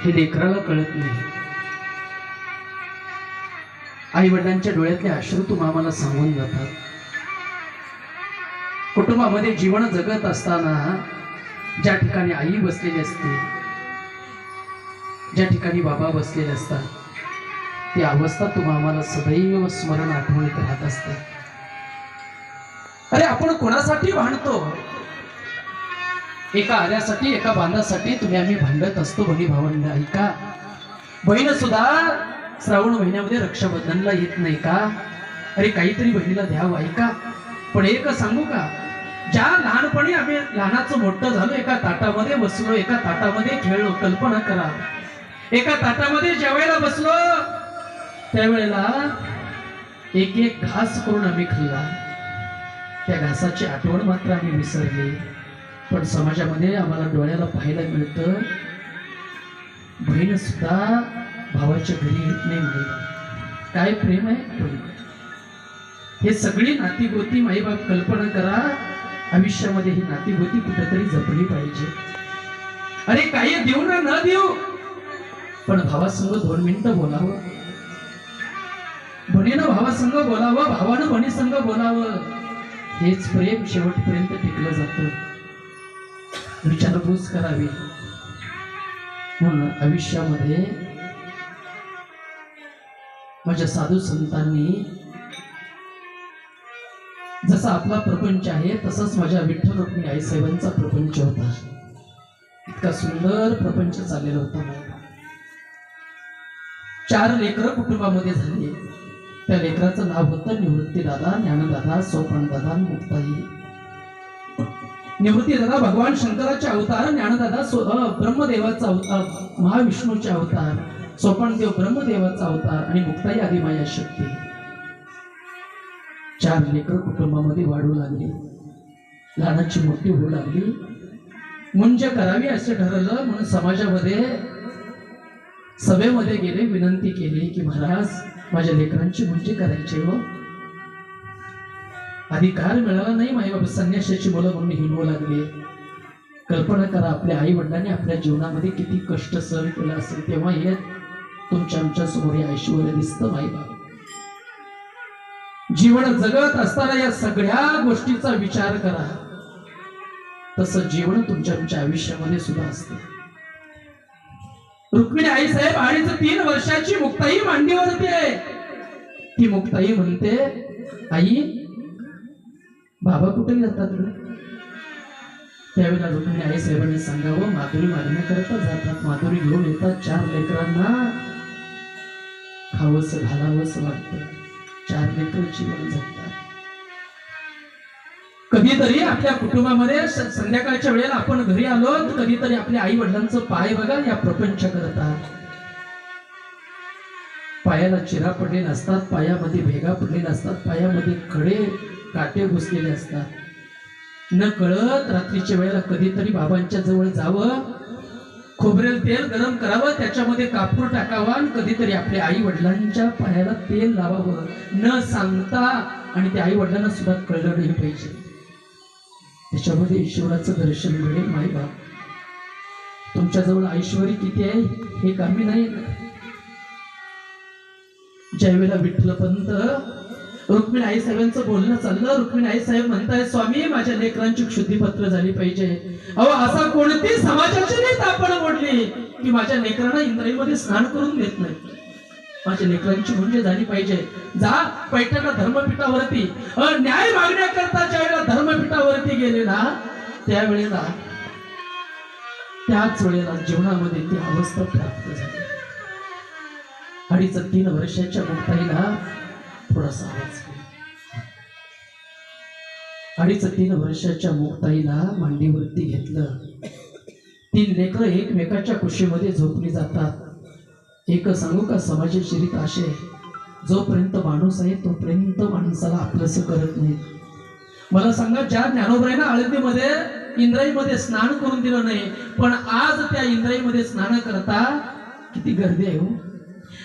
हे लेकराला कळत नाही. आई वडिलांच्या डोळ्यातले अश्रू तुम्हा आम्हाला सांगून जातात. कुटुंबामध्ये जीवन जगत असताना ज्या ठिकाणी आई बसलेली असते ज्या ठिकाणी बाबा बसलेले असतात ती अवस्था तुम्हा आम्हाला सदैव स्मरण आठवणीत राहत असते. अरे आपण कोणासाठी भांडतो एका आऱ्यासाठी एका बांधासाठी तुम्ही आम्ही भांडत असतो बहिणी भावंड ऐका? बहीण सुद्धा श्रावण महिन्यामध्ये रक्षाबंधनला येत नाही का? अरे काहीतरी बहिणीला द्यावं ऐका? पण एक सांगू का? ज्या लहानपणी आम्ही लहानाचं मोठं झालो एका ताटामध्ये बसलो एका ताटामध्ये खेळलो कल्पना करा. एका ताटामध्ये जेवायला बसलो त्यावेळेला एक एक घास करून आम्ही खाल्ला. त्या घासाची आठवण मात्र आम्ही विसरली. पण समाजामध्ये आम्हाला डोळ्याला पाहायला मिळतं. बहीण सुद्धा भावाच्या घरी येत नाही माईबाप. काय प्रेम आहे? प्रेम. हे सगळी नातीगोती माईबाप कल्पना करा. आयुष्यामध्ये ही नातीगोती कुठेतरी जपली पाहिजे. अरे काही देऊ ना न देऊ. पण भावासंग दोन मिनिटं बोलावं. बहिणीनं भावासंग बोलावं भावानं बहिणीसंग बोलावं. हेच प्रेम शेवटपर्यंत टिकलं जातं. विचारपूस करावी. म्हणून आयुष्यामध्ये माझ्या साधू संतांनी जसा आपला प्रपंच आहे तसंच माझ्या विठ्ठल रुक्मिणी आई साहेबांचा प्रपंच होता. इतका सुंदर प्रपंच चाललेला होता चार लेकर कुटुंबामध्ये झाली. त्या लेकराचं नाव होतं निवृत्ती दादा ज्ञानदादा सोपण दादा मुक्ताई. निवृत्ती दादा भगवान शंकराचे अवतार ज्ञानदादा ब्रह्मदेवाचा अवतार महाविष्णूचे अवतार सोपणदेव ब्रह्मदेवाचा अवतार आणि मुक्ताई आदी माया शक्ती. चार लेकर कुटुंबामध्ये वाढू लागली. लहानाची मोठी होऊ लागली. मुंज करावी असं ठरवलं म्हणून समाजामध्ये सभेमध्ये गेले विनंती केली की महाराज माझ्या लेकरांची मुंजी करायची हो. अधिकार मिळाला नाही माझ्या संन्याशाची मुलं म्हणून हिंडू लागली. कल्पना करा आपल्या आई वडिलांनी आपल्या जीवनामध्ये किती कष्ट सहन केलं असेल तेव्हा हे तुमच्या आमच्यासमोर हे ऐश्वर दिसतं माई जीवन जगत असताना या सगळ्या गोष्टीचा विचार करा. तसं जीवन तुमच्या आमच्या आयुष्यामध्ये सुद्धा असतं. रुक्मिणी आई साहेब अडीच तीन वर्षाची मुक्ताई मांडीवरती आहे. ती मुक्ताई म्हणते आई बाबा कुठे जातात त्यावेळेला लोकांनी आई साहेबांनी सांगावं माधुरी मागण्याकरता जातात माधुरी घेऊन येतात चार लेकरांना. खावंसं घालावंस वाटत. चार लेकर जीवन जगतात कधीतरी आपल्या कुटुंबामध्ये संध्याकाळच्या वेळेला आपण घरी आलो तर कधीतरी आपल्या आई वडिलांचं पाय बघा या प्रपंच करतात. पायाला चिरा पडलेले असतात पायामध्ये भेगा पडलेल्या असतात पायामध्ये खडे काटे घुसलेले असतात. न कळत रात्रीच्या वेळेला कधीतरी बाबांच्या जवळ जावं खोबरेल तेल गरम करावं त्याच्यामध्ये कापूर टाकावा आणि कधीतरी आपल्या आई वडिलांच्या पायाला तेल लावावं. न सांगता आणि त्या आई वडिलांना सुद्धा कळलं नाही पाहिजे. त्याच्यामध्ये ईश्वराचं दर्शन मिळेल माई बाप. तुमच्याजवळ ऐश्वरी किती आहे हे कामी नाही. ज्यावेळेला विठ्ठलपंत रुक्मिणी आई साहेबांचं बोलणं चाललं. रुक्मिणी आई साहेब म्हणताय स्वामी माझ्या लेकरांची शुद्धीपत्र झाली पाहिजे. अहो असा कोणती समाजाची नाही आपण मोडली की माझ्या लेकरांना इंद्राईमध्ये स्नान करून देत नाही? माझ्या लेकरांची म्हणजे झाली पाहिजे. जा पैठणला धर्मपीठावरती. न्याय मागण्याकरता ज्या वेळेला धर्मपीठावरती गेलेला त्यावेळेला त्याच वेळेला जीवनामध्ये ती अवस्था प्राप्त झाली. अडीच तीन वर्षाच्या मुक्ताईला थोडासा आवाज अडीच तीन वर्षाच्या मुक्ताईला मांडीवरती घेतलं. तीन लेकरं एकमेकाच्या कुशीमध्ये झोपली जातात. एक सांगू का समाजाची रीत असे जोपर्यंत माणूस आहे तोपर्यंत माणसाला आपलंसं करत नाही. मला सांगा ज्या ज्ञानोबरायनं आळंदीमध्ये इंद्राईमध्ये स्नान करून दिलं नाही पण आज त्या इंद्राईमध्ये स्नान करता किती गर्दी आहे हो.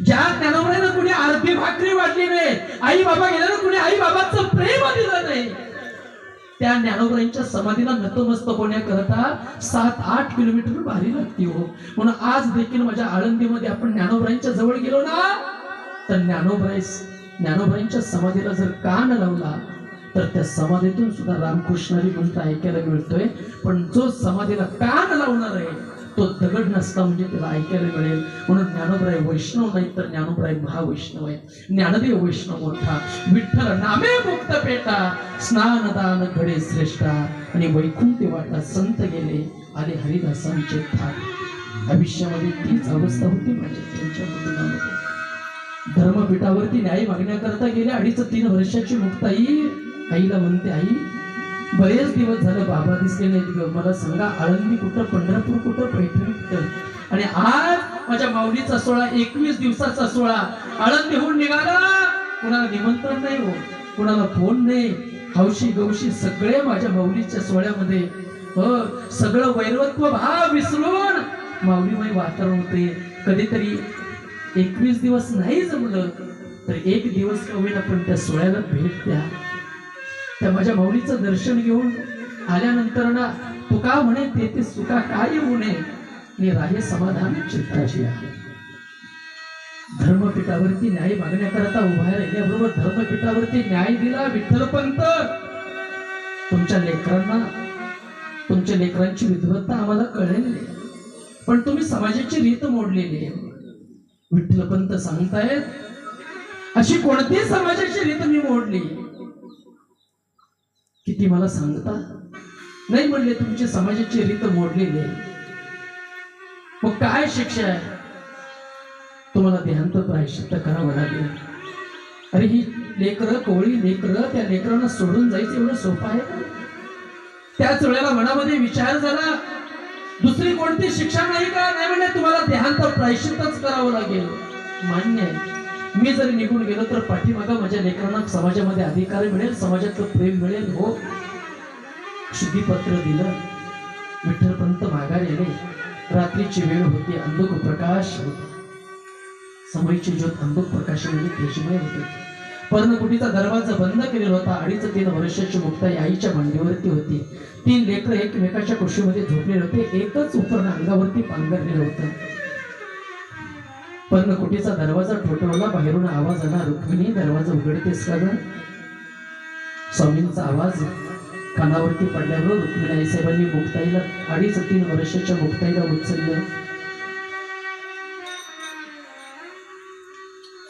ज्या ज्ञानोबरायनं कुणी अर्धी भाकरी वाटली नाही आई बाबा गेल्यानं कुणी आई बाबाचं प्रेम दिलं नाही. त्या ज्ञानोबरांच्या समाधीला नतमस्त होण्याकरता सात आठ किलोमीटर भारी लागते हो. म्हणून आज देखील माझ्या आळंदीमध्ये आपण ज्ञानोबरांच्या जवळ गेलो ना तर ज्ञानोबराई ज्ञानोबरांच्या समाधीला जर कान लावला तर त्या समाधीतून सुद्धा रामकृष्णारी गोष्ट ऐकायला मिळतोय. पण जो समाधीला कान लावणार आहे तो दगड नसता म्हणजे त्याला ऐकायला मिळेल. म्हणून ज्ञानोबराय वैष्णव नाही तर ज्ञानोबराय महावैष्णव आहे. ज्ञानदेव वैष्णव मोठा विठ्ठल नामे मुक्त पेटा स्नान दान घडे श्रेष्ठा. आणि वैकुंठ वाटा संत गेले आले हरिदासांचे थाट. आयुष्यामध्ये तीच अवस्था होती माझ्या त्यांच्या मुलामध्ये धर्मपीठावरती न्याय मागण्याकरता गेले अडीच तीन वर्षाची मुक्ताई. आईला म्हणते आई बरेच दिवस झालं बाबा दिसले नाहीत ग. मला सांगा आळंदी कुठं पंढरपूर कुठं पैठणी कुठं? आणि आज माझ्या माऊलीचा सोहळा एकवीस दिवसाचा सोहळा. आळंदीहून निघाला. कुणाला निमंत्रण नाही हो. कुणाला फोन नाही. हौशी गौशी सगळे माझ्या माऊलीच्या सोहळ्यामध्ये. हो सगळं वैरवत्व भाव विसरून माऊलीमय वातावरण होते. कधीतरी एकवीस दिवस नाही जमलं तर एक दिवस का होईना त्या सोहळ्याला भेट द्या. त्या माझ्या भाऊनीचं दर्शन घेऊन आल्यानंतर ना तुका म्हणे ते ते सुका काय येऊ नये आणि राहे समाधान चित्ताची आहे. धर्मपीठावरती न्याय मागण्याकरता उभा राहिल्याबरोबर धर्मपीठावरती न्याय दिला विठ्ठलपंत. तुमच्या लेकरांना तुमच्या लेकरांची विद्वत्ता आम्हाला कळलेली पण तुम्ही समाजाची रीत मोडलेली आहे. विठ्ठलपंत सांगतायत अशी कोणती समाजाची रीत मी मोडली. किती मला सांगता? नाही म्हणले तुमची समाजाची रीत मोडलेली आहे. मग काय शिक्षा आहे? तुम्हाला देहांत प्रायश्चित्त करावं लागेल अरे ही लेकरं कोळी लेकरं त्या लेकरांना सोडून जायचं एवढं सोपं आहे का? त्याच वेळेला मनामध्ये विचार झाला दुसरी कोणती शिक्षा नाही का? नाही म्हणजे तुम्हाला देहांत प्रायश्चित्तच करावं लागेल. मान्य आहे. मी जरी निघून गेलो तर पाठीमागा माझ्या लेकरांना समाजामध्ये अधिकार मिळेल समाजातलं प्रेम मिळेल हो. शुद्धीपत्र दिलं. विठ्ठलपंत माघार येणे रात्रीची वेळ होती अंधुक प्रकाश होता. समयची ज्योत अंधुक प्रकाशामध्ये तेजमय होते. पर्णकुटीचा दरवाजा बंद केलेला होता. अडीच तीन वर्षाची मुक्ताई आईच्या मांडीवरती होती. तीन लेकर एकमेकाच्या कुशीमध्ये झोपलेले होते. एकच उपरण अंगावरती पांघरलेलं होतं. पर्णकुटीचा दरवाजा ठोठवला बाहेरून आवाज आला रुक्मिणी दरवाजा उघडतेस का ग? स्वामींचा आवाज कानावरती पडल्यावर रुक्मिणी आई साहेबांनी मुक्ताईला अडीच तीन वर्षाच्या मुक्ताईला उचललं.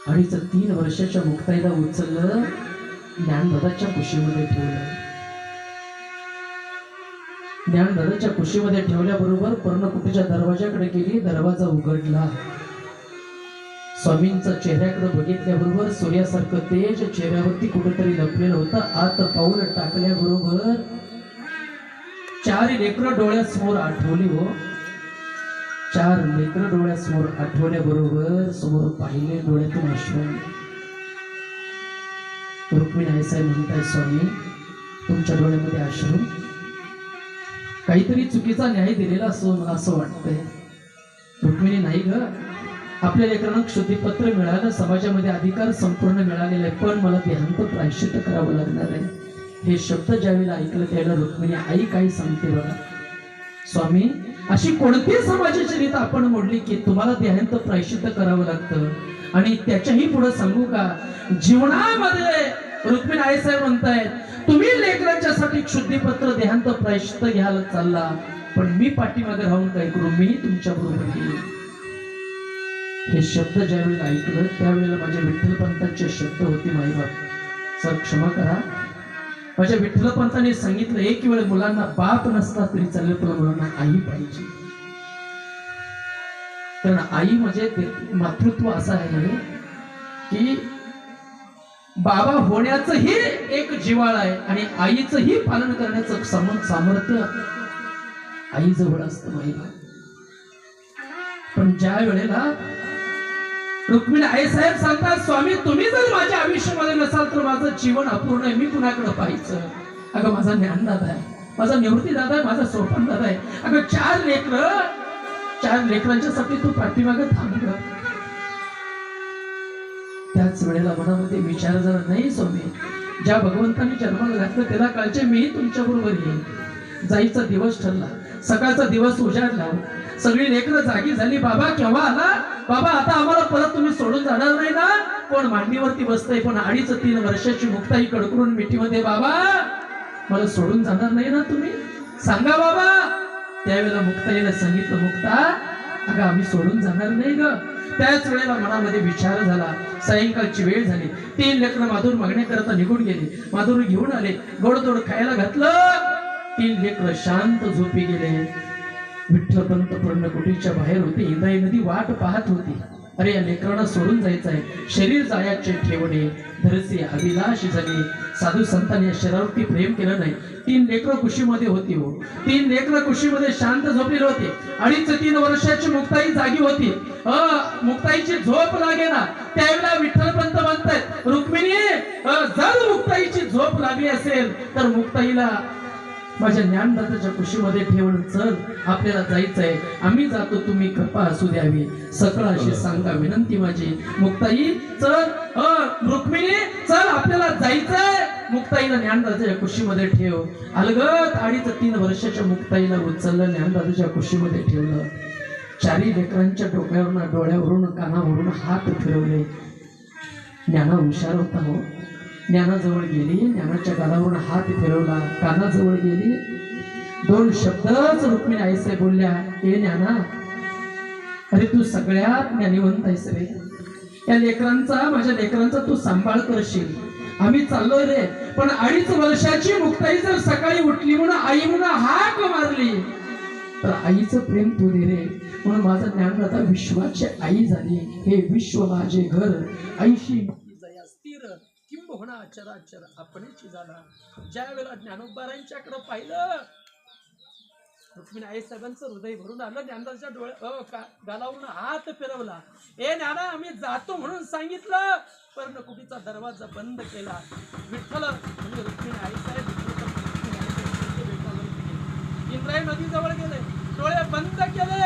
अडीच तीन वर्षाच्या मुक्ताईला उचललं ज्ञानदादाच्या कुशीमध्ये ठेवलं. ज्ञानदादाच्या कुशीमध्ये ठेवल्याबरोबर पर्णकुटीच्या दरवाजाकडे गेली दरवाजा उघडला. स्वामींचा चेहऱ्याकडे बघितल्याबरोबर सूर्यासारखं तेज चेहऱ्यावरती कुठेतरी लपलेलं होतं. आत पाऊल टाकल्याबरोबर चार लेकर डोळ्यासमोर आठवली हो. चार लेकर डोळ्यासमोर आठवल्याबरोबर समोर पाहिले डोळ्यातून अश्रू. रुक्मिणी आईसाहेब म्हणताय स्वामी तुमच्या डोळ्यामध्ये अश्रू? काहीतरी चुकीचा न्याय दिलेला असो मला असं वाटतंय. रुक्मिणी नाही ग. आपल्या लेकरांना शुद्धीपत्र मिळालं समाजामध्ये अधिकार संपूर्ण मिळालेला आहे पण मला देहांत प्रायश्चित करावं लागणार आहे. हे शब्द ज्यावेळेला ऐकलं त्यावेळेला रुक्मिणी आई काही सांगते बघा. स्वामी अशी कोणती समाजाची रीत आपण मोडली की तुम्हाला देहांत प्रायश्चित करावं लागतं? आणि त्याच्याही पुढे सांगू का? जीवनामध्ये रुक्मिणी आई साहेब म्हणतायत तुम्ही लेकरांच्यासाठी शुद्धीपत्र देहांत प्रायश्चित घ्यायला चालला पण मी पाठीमागे राहून काय करू? मी तुमच्या बरोबर येईल हे शब्द ज्यावेळेला ऐकलं त्यावेळेला माझ्या विठ्ठलपंतांचे शब्द होते माईबाप सर क्षमा करा. माझ्या विठ्ठलपंतांनी सांगितलं एक वेळ मुलांना बाप नसला तरी चालेल पण मुलांना आई पाहिजे. कारण आई म्हणजे मातृत्व असं आहे की बाबा होण्याचंही एक जिवाळ आहे आणि आईचंही पालन करण्याचं सम सामर्थ्य आईजवळ असतं माईबाप पण ज्या वेळेला रुक्मिणी आई साहेब सांगतात स्वामी तुम्ही जर माझ्या आयुष्यामध्ये नसाल तर माझं जीवन अपूर्ण आहे. मी कुणाकडे पाहायचं? अगं माझा ज्ञानदादा आहे. माझा निवृत्ती दादा आहे. माझा सोपन दादा आहे. अगं चार लेकर चार लेकरांच्यासाठी तू पाठीमागे थांबलं त्याच वेळेला मनामध्ये विचार जरा नाही स्वामी ज्या भगवंताने जन्माला घातलं त्याला काळचे मी तुमच्या बरोबर येईन. जाईचा दिवस ठरला. सकाळचा दिवस उजाडला. सगळी लेकरं जागी झाली. बाबा केव्हा आला? बाबा आता आम्हाला परत तुम्ही सोडून जाणार नाही ना? कोण मांडीवरती बसतय पण अडीच तीन वर्षाची मुक्ताई कडकडून मिठीमध्ये बाबा? मला सोडून जाणार नाही ना तुम्ही? सांगा बाबा. त्यावेळेला मुक्ताईला सांगितलं मुक्ता अगं आम्ही सोडून जाणार नाही ग. त्याच वेळेला मनामध्ये विचार झाला. सायंकाळची वेळ झाली. तीन लेकरं माधुर मागण्या करता निघून गेली. माधुर घेऊन आले. गोडतोड खायला घातलं. तीन लेकरं शांत झोपी गेले. विठ्ठलपंत पर्णकुटीच्या बाहेर होते. इंद्राई नदी वाट पाहत होती. अरे या लेकरांना सोडून जायचं आहे शरीर जायाचे ठेवणे धरसे अभिलाष झाले साधू संतांनी या शरीरावरती प्रेम केलं नाही. तीन लेकरं कुशीमध्ये होती हो. तीन लेकरं कुशीमध्ये शांत झोपलेले होते. अडीच तीन वर्षाची मुक्ताई जागी होती. अ मुक्ताईची झोप लागे ना त्यावेळेला विठ्ठलपंत म्हणतायत रुक्मिणी जर मुक्ताईची झोप लागली असेल तर मुक्ताईला माझ्या ज्ञानदाताच्या कुशीमध्ये ठेवून चल आपल्याला जायचंय. आम्ही जातो तुम्ही कृपा असू द्यावी. सकळ अशी सांगा विनंती माझी. मुक्ताई चल अ रुक्मिणी चल आपल्याला जायचंय. मुक्ताईला ज्ञानदाताच्या कुशीमध्ये ठेव. अलगत अडीच तीन वर्षाच्या मुक्ताईला उचललं ज्ञानदाताच्या कुशीमध्ये ठेवलं. चारी लेकरांच्या डोक्यावरून डोळ्यावरून कानावरून हात फिरवले. ज्ञाना हुशार होता हो. ज्ञानाजवळ गेली ज्ञानाच्या गालावरून हात फिरवला कानाजवळ गेली. दोन शब्दच रुक्मिणी आईसाहेब बोलल्या हे ज्ञाना अरे तू सगळ्यात ज्ञानीवंत आहेस रे. या लेकरांचा माझ्या लेकरांचा तू सांभाळ करशील. आम्ही चाललोय रे पण अडीच वर्षाची मुक्ताई जर सकाळी उठली म्हणून आई म्हणून हाक मारली तर आईचं प्रेम तू दे रे. म्हणून माझं ज्ञान आता विश्वाची आई झाली. हे विश्व माझे घर. ऐशी किंबहुना चराचर आपणेची झाला ज्या वेळेला ज्ञानोबारांच्याकडे पाहिलं रुक्मिणी आई साहेबांचं हृदय भरून आलं ज्ञानदाच्या डोळ्या गालावरून हात फिरवला. ए ज्ञाना आम्ही जातो म्हणून सांगितलं. पर्णकुटीचा दरवाजा बंद केला. विठ्ठल म्हणजे रुक्मिणी आई साहेब विठ्ठल इंद्रायणी नदीजवळ गेले. डोळे बंद केले.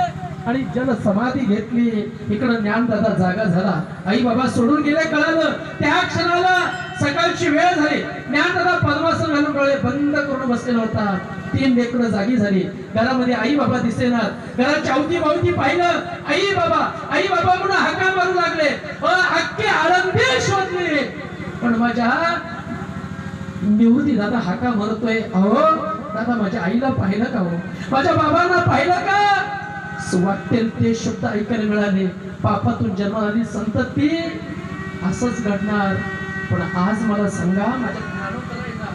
आणि जल समाधी घेतली. इकडं ज्ञानदादा जागा झाला. आई बाबा सोडून गेले कळालं. त्या क्षणाला सकाळची वेळ झाली. ज्ञानदादा पद्मासन घालून डोळे बंद करून बसलेला होता तीन लेकरं जागी झाली. घरामध्ये आई बाबा दिसेना घराच्या अवती भावती पाहिलं. आई बाबा आई बाबा म्हणून हाका मारू लागले. अख्खे आळंदी शोधले. पण माझ्या निवृत्ती दादा हाका मरतोय. अहो दादा माझ्या आईला पाहिलं का हो? माझ्या बाबांना पाहिलं का? वाटेल ते शब्द ऐकायला मिळाले. पापातून जन्माला संतती. असंच घडणार. पण आज मला सांगा माझ्या ज्ञानोबराईला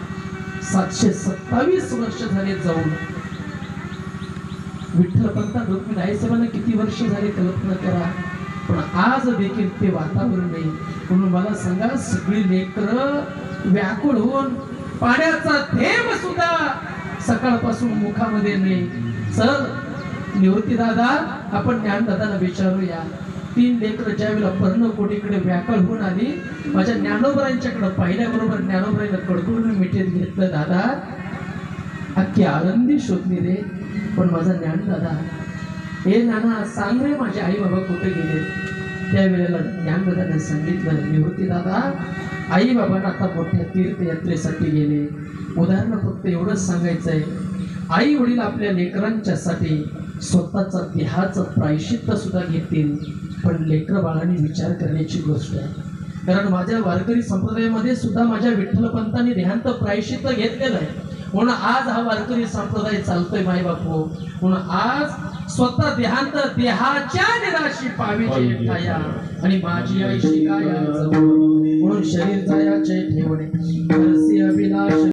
सातशे सत्तावीस वर्ष झाले जाऊन. विठ्ठल पंत रुक्मिणी आईसाहेबांना किती वर्ष झाले कल्पना करा पण आज देखील ते वातावरण नाही. म्हणून मला सांगा सगळी लेकर व्याकुळ होऊन पाण्याचा थेंब सुद्धा सकाळपासून मुखामध्ये नाही. चल निवृत्ती दादा आपण ज्ञान दादाला विचारूया. तीन लेकरं ज्या वेळेला पर्णकोटीकडे व्याकळ होऊन आली माझ्या ज्ञानोबरांच्याकडे पाहिल्याबरोबर ज्ञानोबराईला कडकडून मिठीत घेतलं दादा अख्खी आनंदी शोधली रे पण माझा ज्ञान दादा हे नाना सांग रे माझे आई बाबा कुठे गेले? त्यावेळेला ज्ञानदादाने सांगितलं निवृत्ती दादा आई बाबांना आता मोठ्या तीर्थयात्रेसाठी गेले. उदाहरण फक्त एवढंच सांगायचं आहे आई वडील आपल्या लेकरांच्यासाठी स्वतःचा देहाचं प्रायशित्त सुद्धा घेतील. पण लेकर बाळांनी विचार करण्याची गोष्ट आहे. कारण माझ्या वारकरी संप्रदायामध्ये सुद्धा माझ्या विठ्ठलपंतांनी देहांत प्रायश्चित्त घेतलेलं आहे. म्हणून आज हा वारकरी संप्रदाय चालतोय माय बापू म्हणून आज स्वतः देहांत देहाच्या निराशी काया आणि माझी आई शिकाया. म्हणून शरीर जायाचे ठेवणे. अभिलाष